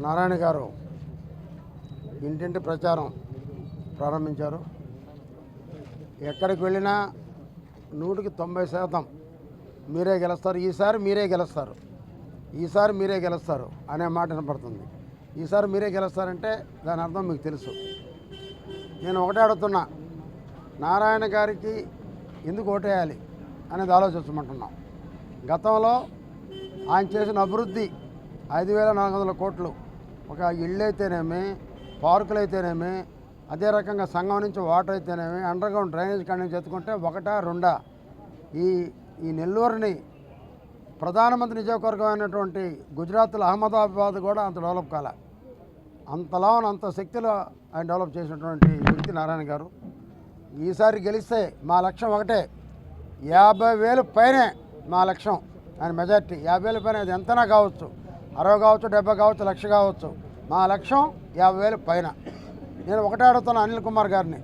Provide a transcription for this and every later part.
నారాయణ గారు ఇంటింటి ప్రచారం ప్రారంభించారు. ఎక్కడికి వెళ్ళినా నూటికి తొంభై శాతం మీరే గెలుస్తారు. ఈసారి మీరే గెలుస్తారు. ఈసారి మీరే గెలుస్తారు అనే మాట వినపడుతుంది. ఈసారి మీరే గెలుస్తారంటే దాని అర్థం మీకు తెలుసు. నేను ఒకటే అడుగుతున్నా నారాయణ గారికి ఎందుకు ఓటేయాలి అనేది ఆలోచించమంటున్నాం. గతంలో ఆయన చేసిన అభివృద్ధి ఐదు వేల నాలుగు వందల కోట్లు ఒక ఇళ్ళు అయితేనేమి పార్కులు అయితేనేమి అదే రకంగా సంఘం నుంచి వాటర్ అయితేనేమి అండర్ గ్రౌండ్ డ్రైనేజ్ కాడి నుంచి ఎత్తుకుంటే ఒకటా రెండా. ఈ ఈ నెల్లూరుని ప్రధానమంత్రి నియోజకవర్గం అయినటువంటి గుజరాత్లో అహ్మదాబాద్ కూడా అంత డెవలప్ కాలే. అంతలా అంత శక్తిలో ఆయన డెవలప్ చేసినటువంటి వ్యక్తి నారాయణ గారు. ఈసారి గెలిస్తే మా లక్ష్యం ఒకటే. యాభై వేలు పైనే మా లక్ష్యం ఆయన మెజార్టీ. యాభై వేల పైన అది ఎంతనా కావచ్చు. అరవై కావచ్చు డెబ్బై కావచ్చు లక్ష కావచ్చు. మా లక్ష్యం యాభై వేలు పైన. నేను ఒకటే అడుగుతాను అనిల్ కుమార్ గారిని.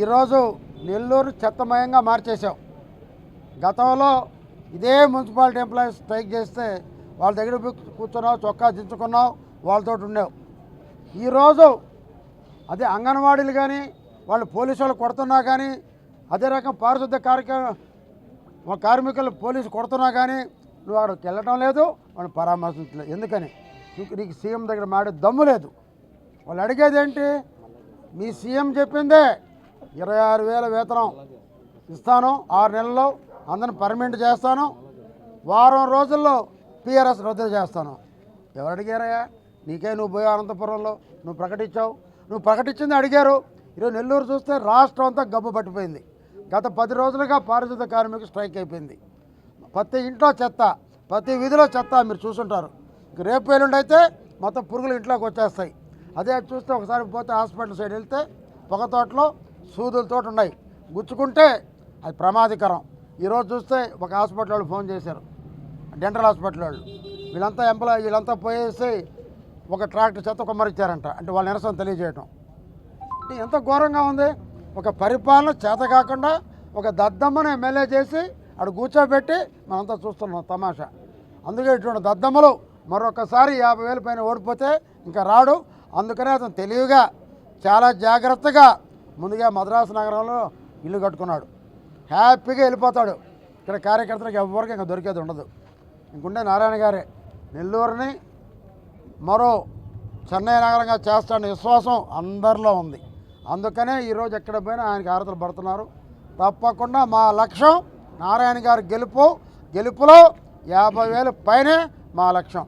ఈరోజు నెల్లూరు చెత్తమయంగా మార్చేశాం. గతంలో ఇదే మున్సిపాలిటీ ఎంప్లాయీస్ స్ట్రైక్ చేస్తే వాళ్ళ దగ్గర కూర్చున్నావు చొక్కా దించుకున్నావు వాళ్ళతో ఉండేవు. ఈరోజు అదే అంగన్వాడీలు కానీ వాళ్ళు పోలీసు వాళ్ళు కొడుతున్నా కానీ అదే రకం పారిశుద్ధ కార్యక్రమం కార్మికులు పోలీసు కొడుతున్నా కానీ నువ్వు అక్కడికి వెళ్ళటం లేదు వాళ్ళు పరామర్శించలేదు. ఎందుకని? నీకు సీఎం దగ్గర మాడే దమ్ము లేదు. వాళ్ళు అడిగేది ఏంటి? మీ సీఎం చెప్పిందే ఇరవై ఆరు వేల వేతనం ఇస్తాను ఆరు నెలల్లో అందరిని పర్మనెంట్ చేస్తాను వారం రోజుల్లో పిఆర్ఎస్ రద్దు చేస్తాను. ఎవరు అడిగారయ్యా? నీకే నువ్వు పోయి అనంతపురంలో నువ్వు ప్రకటించావు. నువ్వు ప్రకటించింది అడిగారు. ఈరోజు నెల్లూరు చూస్తే రాష్ట్రం అంతా గబ్బు పట్టిపోయింది. గత పది రోజులుగా పారిశుద్ధ కార్మికులు స్ట్రైక్ అయిపోయింది. ప్రతి ఇంట్లో చెత్త ప్రతి వీధిలో చెత్త మీరు చూసుంటారు. ఇంక రేపు ఎల్లుండి అయితే మొత్తం పురుగులు ఇంట్లోకి వచ్చేస్తాయి. అదే చూస్తే ఒకసారి పోతే హాస్పిటల్ సైడ్ వెళ్తే పొగ తోటలో సూదులతో ఉన్నాయి. గుచ్చుకుంటే అది ప్రమాదకరం. ఈరోజు చూస్తే ఒక హాస్పిటల్ వాళ్ళు ఫోన్ చేశారు. డెంటల్ హాస్పిటల్ వాళ్ళు. వీళ్ళంతా ఎంప్లాయ్ వీళ్ళంతా పోయేసి ఒక ట్రాక్టర్ చెత్త కుమ్మరిచ్చారంట. అంటే వాళ్ళ నిరసన తెలియజేయటం. అంటే ఎంత ఘోరంగా ఉంది. ఒక పరిపాలన చేత కాకుండా ఒక దద్దమ్మను ఎమ్మెల్యే చేసి అక్కడ కూర్చోబెట్టి మనంతా చూస్తున్నాం తమాషా. అందుకే ఇటువంటి దద్దమ్మలు మరొకసారి యాభై వేల పైన ఓడిపోతే ఇంకా రాడు. అందుకనే అతను తెలివిగా చాలా జాగ్రత్తగా ముందుగా మద్రాసు నగరంలో ఇల్లు కట్టుకున్నాడు. హ్యాపీగా వెళ్ళిపోతాడు. ఇక్కడ కార్యకర్తలకు ఎవరికి ఇంకా దొరికేది ఉండదు. ఇంకుండే నారాయణ గారే నెల్లూరుని మరో చెన్నై నగరంగా చేస్తాడని విశ్వాసం అందరిలో ఉంది. అందుకనే ఈరోజు ఎక్కడ పోయినా ఆయనకి ఆరతలు పడుతున్నారు. తప్పకుండా మా లక్ష్యం నారాయణ గారు గెలుపు గెలుపులో యాభై వేలు పైనే మా లక్ష్యం.